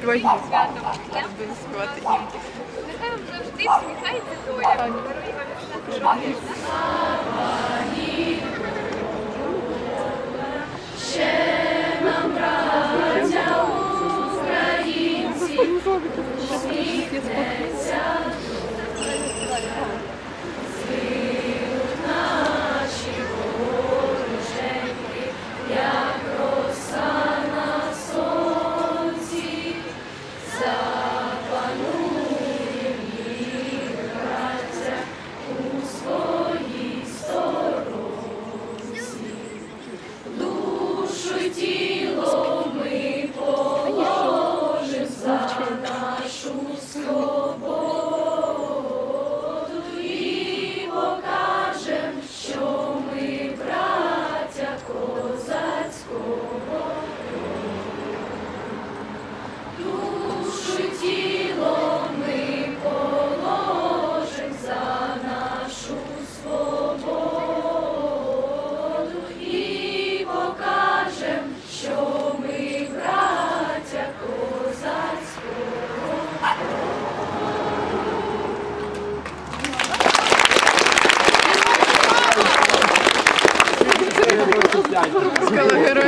Твої. Нехай вам завжди сміхається доля. Дарує вам щастя. Герої